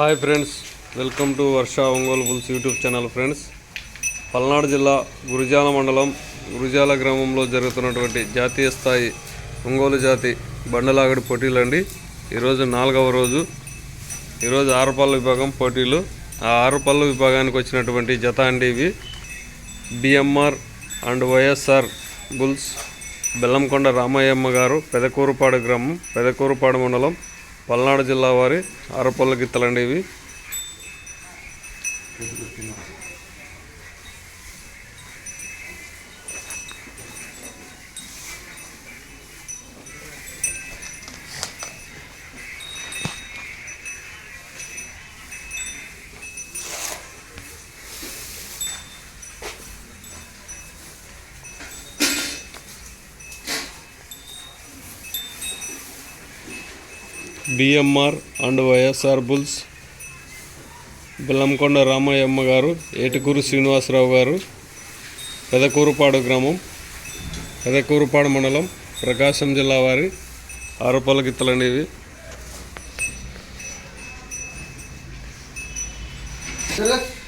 Hi friends welcome to Varsha Ongole bulls YouTube channel friends Palnadu జిల్లా గురుజాల మండలం గురుజాల గ్రామంలో జరుగుతున్నటువంటి జాతీయ స్థాయి ఒంగోలు జాతి బండలాగడి పోటీలు అండి. ఈరోజు నాలుగవ రోజు. ఈరోజు ఆరుపల్ల విభాగం పోటీలు. ఆ ఆరుపల్ల విభాగానికి వచ్చినటువంటి జత అండి ఇవి. BMR and YSR bulls Bellamkonda Ramayyamma గారు పెదకూరుపాడు గ్రామం పెదకూరుపాడు మండలం పల్నాడు జిల్లా వారి అరపల్ల గిత్తలండి ఇవి. BMR and YSR bulls Bellamkonda Ramayyamma గారు ఏటుకూరు శ్రీనివాసరావు గారు పెదకూరుపాడు గ్రామం పెదకూరుపాడు మండలం ప్రకాశం జిల్లా వారి ఆరుపల్ల గిత్తలండి అనేవి. Sir,